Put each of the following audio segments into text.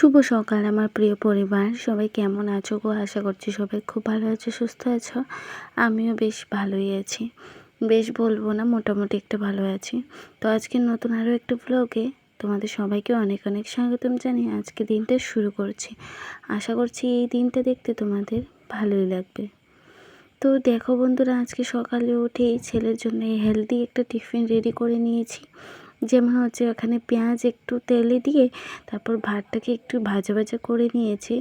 শুভ সকাল, আমার প্রিয় পরিবার। সবাই কেমন আছো গো? আশা করছি সবাই খুব ভালো আছো, সুস্থ আছো। আমিও বেশ ভালোই আছি। বেশ বলব না, মোটামুটি একটু ভালো আছি। তো আজকে নতুন আরও একটা ব্লগে তোমাদের সবাইকে অনেক অনেক স্বাগতম জানিয়ে আজকে দিনটা শুরু করছি। আশা করছি এই দিনটা দেখতে তোমাদের ভালোই লাগবে। তো দেখো বন্ধুরা, আজকে সকালে উঠেই ছেলের জন্য হেলদি একটা টিফিন রেডি করে নিয়েছি। যেমন হচ্ছে ওখানে পেঁয়াজ একটু তেলে দিয়ে তারপর ভাতটাকে একটু ভাজা ভাজা করে নিয়েছি।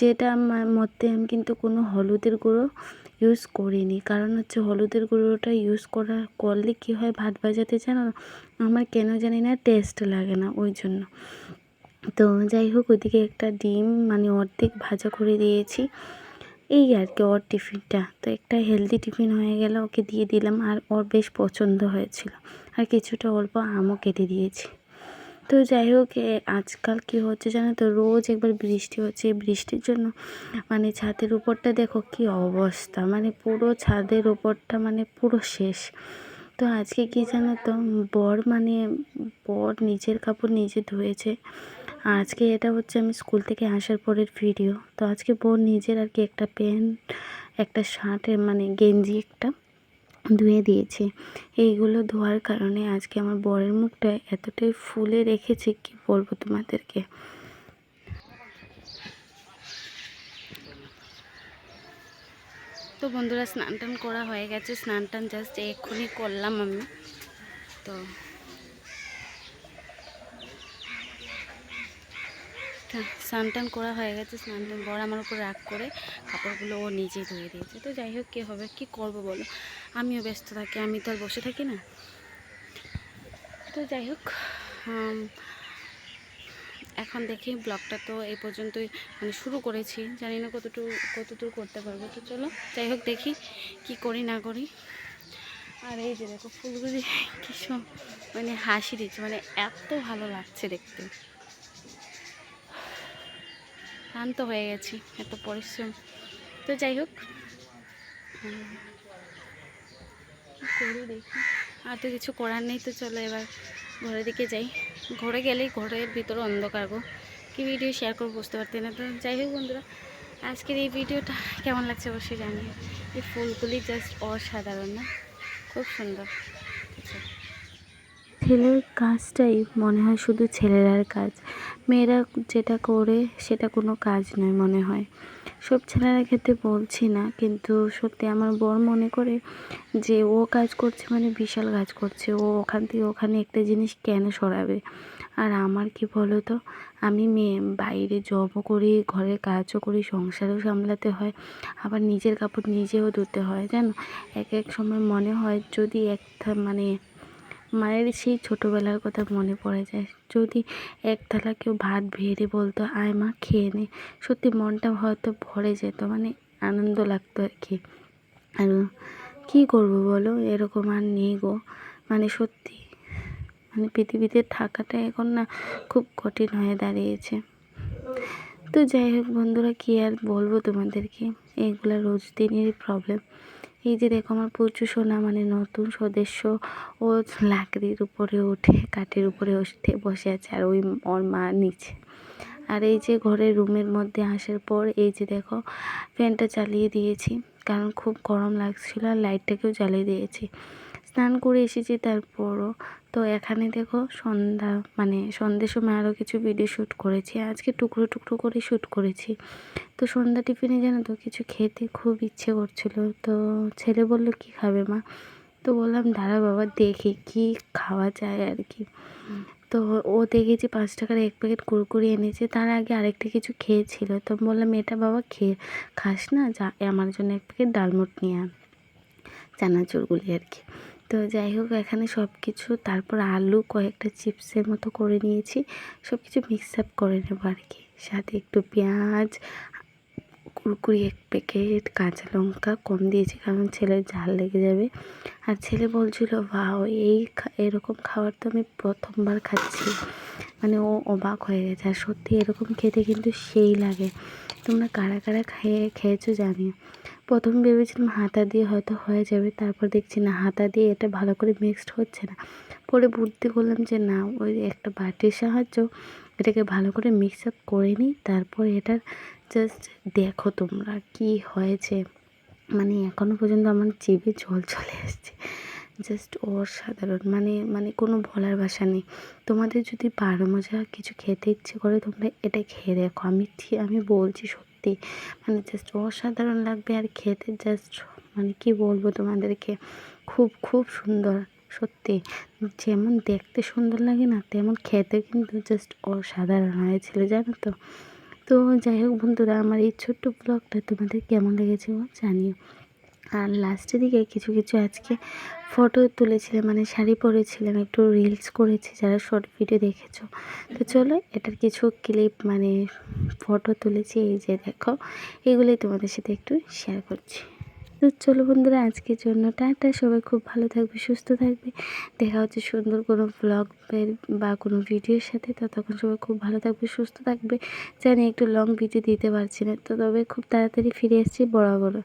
যেটা মধ্যে আমি কিন্তু কোনো হলুদের গুঁড়ো ইউজ করিনি। কারণ হচ্ছে হলুদের গুঁড়োটা ইউজ করা, করলে কী হয় ভাত ভাজাতে জানো? আমার কেন জানি না টেস্ট লাগে না ওই জন্য। তো যাই হোক ওইদিকে একটা ডিম মানে অর্ধেক ভাজা করে দিয়েছি। এই আর কি ওর টিফিনটা। তো একটা হেলদি টিফিন হয়ে গেল ওকে দিয়ে দিলাম, আর ওর বেশ পছন্দ হয়েছিল। আর কিছুটা অল্প আমও কেটে দিয়েছি। তো যাই হোক আজকাল কি হচ্ছে জানো তো? রোজ একবার বৃষ্টি হচ্ছে। বৃষ্টির জন্য মানে ছাদের উপরটা দেখো কি অবস্থা। মানে পুরো ছাদের উপরটা মানে পুরো শেষ। তো আজকে কি জানো তো? বর মানে বর নিজের কাপড় নিজে ধুয়েছে। আজকে এটা হচ্ছে আমি স্কুল থেকে আসার পরের ভিডিও তো আজকে বোন নিজের আর কি একটা প্যান্ট একটা শার্টের মানে গেঞ্জি একটা ধুয়ে দিয়েছে। এইগুলো ধোয়ার কারণে আজকে আমার বরের মুখটা এতটাই ফুলে রেখেছে, কি বলব তোমাদেরকে? তো বন্ধুরা স্নান টান করা হয়ে গেছে। স্নান টান জাস্ট এক্ষুনি করলাম আমি। তো স্নান টান করা হয়ে গেছে স্নান টান বড় আমার উপর রাগ করে কাপড়গুলো ও নিজেই ধুয়ে দিয়েছে। তো যাই হোক, কী হবে, কী করব বলো? আমিও ব্যস্ত থাকি, আমি তো আর বসে থাকি না। তো যাই হোক এখন দেখি ব্লগটা তো এই পর্যন্তই মানে শুরু করেছি। জানি না কতটুকু কতটুকু করতে পারব। তো চলো, যাই হোক, দেখি কি করি না করি। আর এই যে দেখো, ফুলগুলি কিছু মানে হাসি দিচ্ছে মানে এত ভালো লাগছে দেখতে। ক্লান্ত হয়ে গেছি এত পরিশ্রম। তো যাই হোক। করি দেখি। আর তো কিছু করার নেই তো চলো এবার ঘরের দিকে যাই। ঘরে গেলেই ঘরের ভিতরে অন্ধকার গো। কী ভিডিও শেয়ার করব বুঝতে পারতে না। তো যাই হোক বন্ধুরা আজকের এই ভিডিওটা কেমন লাগছে অবশ্যই জানি এই ফুলগুলি জাস্ট অসাধারণ না? খুব সুন্দর। ছেলের কাজটাই মনে হয় শুধু ছেলেরার কাজ। মেয়েরা যেটা করে সেটা কোনো কাজ নয় মনে হয়। সব ছেলেরা ক্ষেত্রে বলছি না, কিন্তু সত্যি আমার বর মনে করে যে ও কাজ করছে মানে বিশাল কাজ করছে। ও ওখান থেকে ওখানে একটা জিনিস কেন সরাবে? আর আমার কি বলো তো আমি মেয়ে, বাইরে জবও করি, ঘরের কাজও করি, সংসারও সামলাতে হয়, আবার নিজের কাপড় নিজেও ধুতে হয়, জানো? এক এক সময় মনে হয় যদি একটা মানে মায়ের সেই ছোটোবেলার কথা মনে পড়ে যায়। যদি এক থালা কেউ ভাত ভেড়ে বলতো, আয় মা, খেয়ে নে। সত্যি মনটা হয়তো ভরে যেত মানে আনন্দ লাগতো আর কি। আর কী করব বলো? এরকম আর নেই গো। মানে সত্যি মানে পৃথিবীতে থাকাটা এখন না খুব কঠিন হয়ে দাঁড়িয়েছে। তো যাই হোক বন্ধুরা, কী আর বলব তোমাদেরকে? এইগুলো রোজ দিনেরই প্রবলেম এই যে দেখো আমার প্রচুর সোনা মানে নতুন সদস্য ও লাকড়ির উপরে ওঠে, কাঠের উপরে উঠে বসে আছে আর ওই ওর মা নিচে। আর এই যে ঘরের রুমের মধ্যে আসার পর এই যে দেখো ফ্যানটা চালিয়ে দিয়েছি, কারণ খুব গরম লাগছিল আর লাইটটাকেও জ্বালিয়ে দিয়েছি। স্নান করে এসেছি তারপরও। তো এখানে দেখো সন্ধ্যা মানে সন্ধ্যের সময় আরও কিছু ভিডিও শ্যুট করেছি। আজকে টুকরো টুকরো করে শ্যুট করেছি। তো সন্ধ্যা টিফিনে জানো তো কিছু খেতে খুব ইচ্ছে করছিল। তো ছেলে বলল, কি খাবে মা? তো বললাম, দাঁড়া বাবা, দেখি কি খাওয়া যায় আর কি। তো ও দেখেছি পাঁচ টাকার এক প্যাকেট কুরকুরি এনেছে। তার আগে আরেকটা কিছু খেয়েছিল। তো বললাম, এটা বাবা খেয়ে খাস না? যা, আমার জন্য এক প্যাকেট ডালমুট নিয়ে আন। চানাচুরগুলি আর কি। তো যাই হোক, এখানে সব কিছু তারপর আলু কয়েকটা চিপসের মতো করে নিয়েছি। সব কিছু মিক্স আপ করে নেব আর কি। সাথে একটু পেঁয়াজ, কুরকুরি এক প্যাকেট কাঁচা লঙ্কা কম দিয়েছি কারণ ছেলের ঝাল লেগে যাবে। আর ছেলে বলছিল ভাও এই এরকম খাবার তো আমি প্রথমবার খাচ্ছি। মানে ও অবাক হয়ে গেছে। আর সত্যি এরকম খেতে কিন্তু সেই লাগে। তোমরা কারা কারা খেয়ে, খেয়েছো জানিও প্রথম ভেবেছিলাম হাতা দিয়ে হয়তো হয়ে যাবে, তারপর দেখছি না, হাতা দিয়ে এটা ভালো করে মিক্সড হচ্ছে না। পরে বুদ্ধি করলাম যে না, ওই একটা বাটির সাহায্য এটাকে ভালো করে মিক্স আপ করে নিই, তারপর এটার জাস্ট দেখো তোমরা কি হয়েছে। মানে এখনও পর্যন্ত আমার জিভে জল চলে আসছে জাস্ট অসাধারণ। মানে মানে কোনো বলার ভাষা নেই। তোমাদের যদি বারো মজা কিছু খেতে ইচ্ছে করে, তোমরা এটা খেয়ে দেখো। আমি আমি বলছি সত্যি। মানে জাস্ট অসাধারণ লাগবে আর খেতে জাস্ট মানে কি বলব তোমাদেরকে? খুব খুব সুন্দর, সত্যি। যেমন দেখতে সুন্দর লাগে না, তেমন খেতে কিন্তু জাস্ট অসাধারণ হয়েছিল জানো তো? তো যাই হোক বন্ধুরা, আমার এই ছোট্ট ব্লগটা তোমাদের কেমন লেগেছে জানিও। আর লাস্টের দিকে কিছু কিছু আজকে ফটো তুলেছিলাম মানে শাড়ি পরেছিলাম, একটু রিলস করেছি, যারা শর্ট ভিডিও দেখেছ। তো চলো, এটার কিছু ক্লিপ মানে ফটো তুলেছি, এই যে দেখো, এগুলোই তোমাদের সাথে একটু শেয়ার করছি। তো চলো বন্ধুরা, আজকের জন্য টাটা, সবাই খুব ভালো থাকবে, সুস্থ থাকবে। দেখা হচ্ছে সুন্দর কোনো ব্লগের বা কোনো ভিডিওর সাথে, ততক্ষণ সবাই খুব ভালো থাকবে, সুস্থ থাকবে। জানি একটু লং ভিডিও দিতে পারছি না, তো তবে খুব তাড়াতাড়ি ফিরে এসেছি বড় বড়